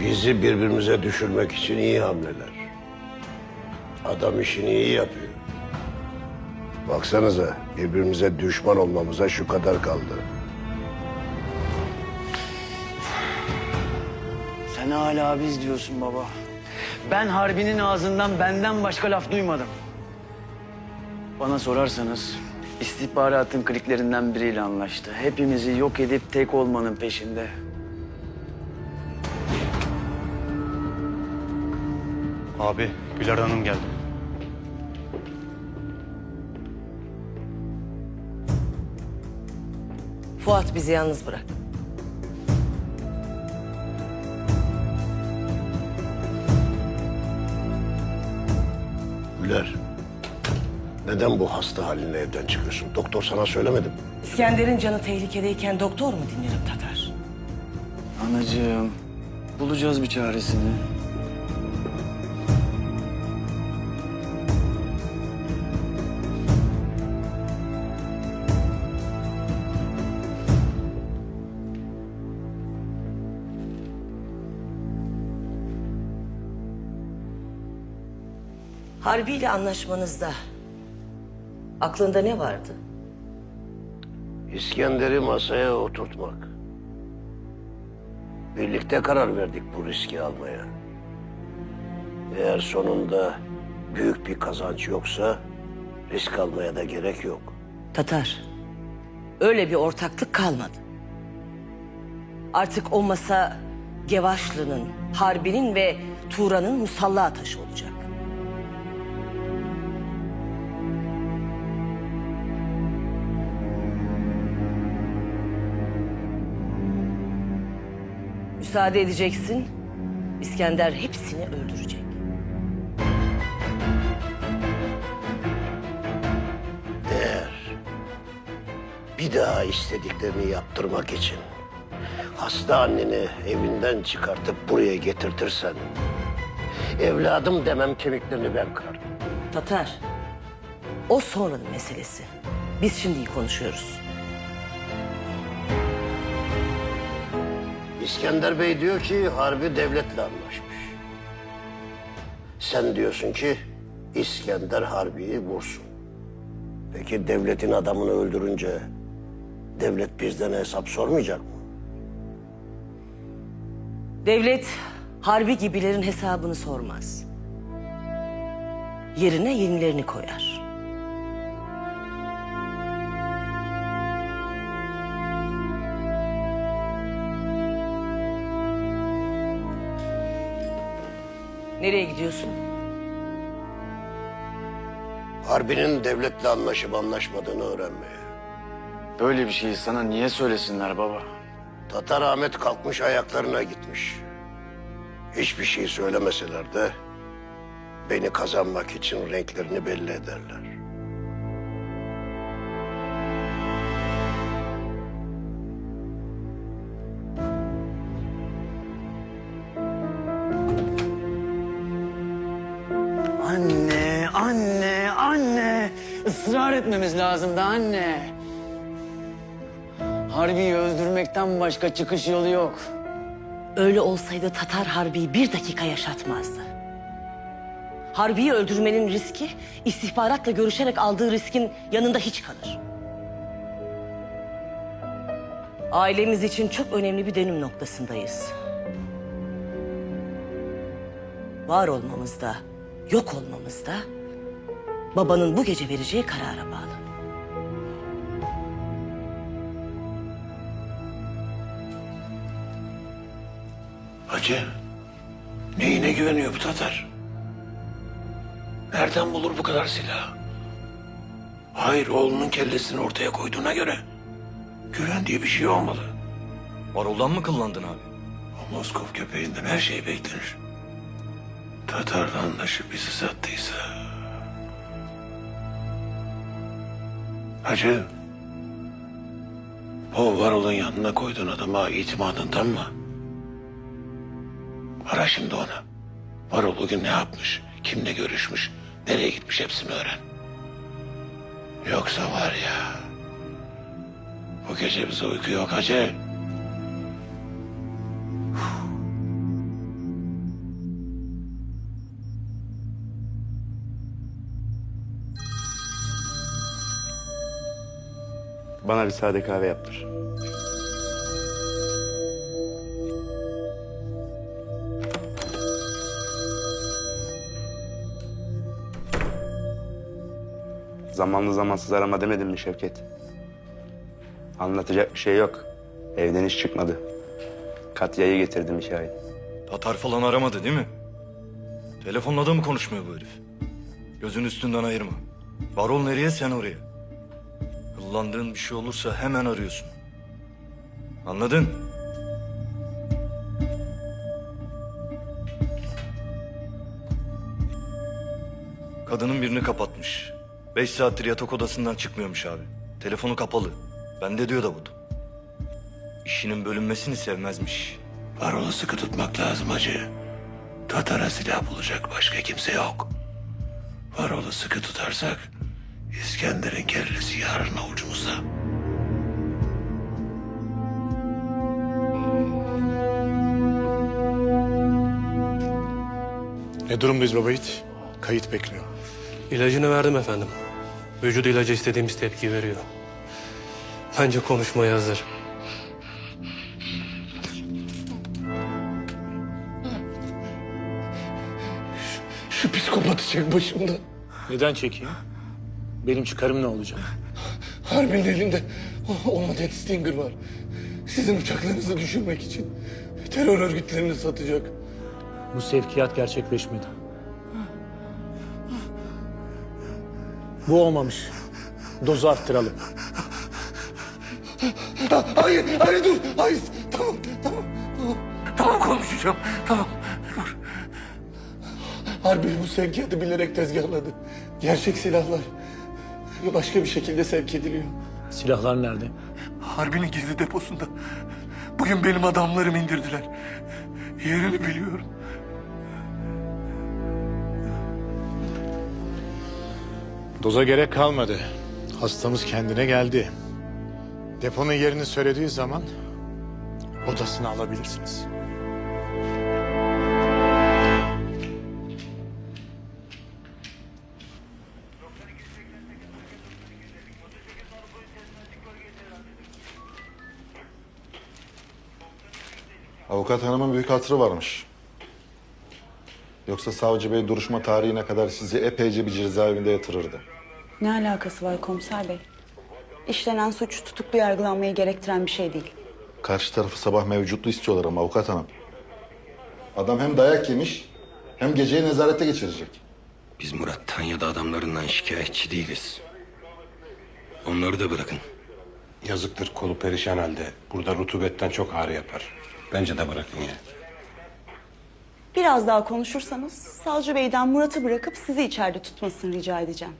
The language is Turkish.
Bizi birbirimize düşürmek için iyi hamleler. Adam işini iyi yapıyor. Baksanıza birbirimize düşman olmamıza şu kadar kaldı. Sen hala biz diyorsun baba. Ben Harbi'nin ağzından benden başka laf duymadım. Bana sorarsanız istihbaratın kliklerinden biriyle anlaştı. Hepimizi yok edip tek olmanın peşinde. Abi Güler Hanım geldi. Fuat bizi yalnız bırak. Güler. Neden bu hasta halinle evden çıkıyorsun? Doktor sana söylemedi mi? İskender'in canı tehlikedeyken doktor mu dinlerim Tatar? Anacığım, bulacağız bir çaresini. Harbi ile anlaşmanızda aklında ne vardı? İskender'i masaya oturtmak. Birlikte karar verdik bu riski almaya. Eğer sonunda büyük bir kazanç yoksa risk almaya da gerek yok. Tatar, öyle bir ortaklık kalmadı. Artık o masa Gevaşlı'nın, Harbi'nin ve Turan'ın musalla taşı olacak. Müsaade edeceksin, İskender hepsini öldürecek. Eğer bir daha istediklerini yaptırmak için hasta anneni evinden çıkartıp buraya getirtirsen evladım demem kemiklerini ben kırarım. Tatar, o sonranın meselesi. Biz şimdiyi konuşuyoruz. İskender Bey diyor ki harbi devletle anlaşmış. Sen diyorsun ki İskender Harbi'yi vursun. Peki devletin adamını öldürünce devlet bizden hesap sormayacak mı? Devlet harbi gibilerin hesabını sormaz. Yerine yenilerini koyar. Nereye gidiyorsun? Harbi'nin devletle anlaşıp anlaşmadığını öğrenmeye. Böyle bir şeyi sana niye söylesinler baba? Tatar Ahmet kalkmış ayaklarına gitmiş. Hiçbir şey söylemeseler de beni kazanmak için renklerini belli ederler. Israr etmemiz lazımdı anne. Harbi'yi öldürmekten başka çıkış yolu yok. Öyle olsaydı Tatar Harbi'yi bir dakika yaşatmazdı. Harbi'yi öldürmenin riski istihbaratla görüşerek aldığı riskin yanında hiç kalır. Ailemiz için çok önemli bir dönüm noktasındayız. Var olmamızda, yok olmamızda babanın bu gece vereceği karara bağlı. Hacı, neyine güveniyor bu Tatar? Nereden bulur bu kadar silah? Hayır, oğlunun kellesini ortaya koyduğuna göre güvendiği bir şey olmalı. Varoldan mı kullandın abi? O Moskov köpeğinden her şey beklenir. Tatar'la anlaşıp bizi sattıysa... Hacı, o Varol'un yanına koyduğun adama itimadın tam mı? Ara şimdi onu. Varol bugün ne yapmış, kimle görüşmüş, nereye gitmiş hepsini öğren. Yoksa var ya... Bu gece bize uyku yok hacı. Bana bir sade kahve yaptır. Zamanlı zamansız arama demedim mi Şevket? Anlatacak bir şey yok. Evden hiç çıkmadı. Katya'yı getirdim şahit. Tatar falan aramadı değil mi? Telefonla da mı konuşmuyor bu herif? Gözün üstünden ayırma. Varol nereye sen oraya. Kullandığın bir şey olursa hemen arıyorsun. Anladın? Kadının birini kapatmış. Beş saattir yatak odasından çıkmıyormuş abi. Telefonu kapalı. Ben de diyor Davut. İşinin bölünmesini sevmezmiş. Varolu sıkı tutmak lazım hacı. Tatar'a silah bulacak başka kimse yok. Varolu sıkı tutarsak İskender'in kellesi yarın avucumuzda. Ne durumdayız baba yiğit? Kayıt bekliyor. İlacını verdim efendim. Vücut ilaca istediğimiz tepki veriyor. Bence konuşmaya hazır. Şu psikopatı çek başımda. Neden çekeyim? Benim çıkarım ne olacak? Harbinin elinde olmayan Stinger var. Sizin uçaklarınızı düşürmek için terör örgütlerini satacak. Bu sevkiyat gerçekleşmedi. Bu olmamış. Dozu arttıralım. Hayır, hayır dur. Hayır. Tamam, tamam. Tamam, tamam konuşacağım. Tamam, dur. Harbi bu sevkiyatı bilerek tezgahladı. Gerçek silahlar başka bir şekilde sevk ediliyor. Silahlar nerede? Harbinin gizli deposunda. Bugün benim adamlarım indirdiler. Yerini biliyorum. Doza gerek kalmadı. Hastamız kendine geldi. Deponun yerini söylediği zaman odasını alabilirsiniz. Avukat hanımın büyük hatırı varmış. Yoksa savcı bey duruşma tarihine kadar sizi epeyce bir cezaevinde yatırırdı. Ne alakası var komiser bey? İşlenen suç tutuklu yargılanmayı gerektiren bir şey değil. Karşı tarafı sabah mevcutlu istiyorlar ama avukat hanım. Adam hem dayak yemiş hem geceyi nezarette geçirecek. Biz Murat'tan ya da adamlarından şikayetçi değiliz. Onları da bırakın. Yazıktır kolu perişan halde. Burada rutubetten çok ağrı yapar. Bence de bırakın ya. Biraz daha konuşursanız savcı beyden Murat'ı bırakıp sizi içeride tutmasını rica edeceğim.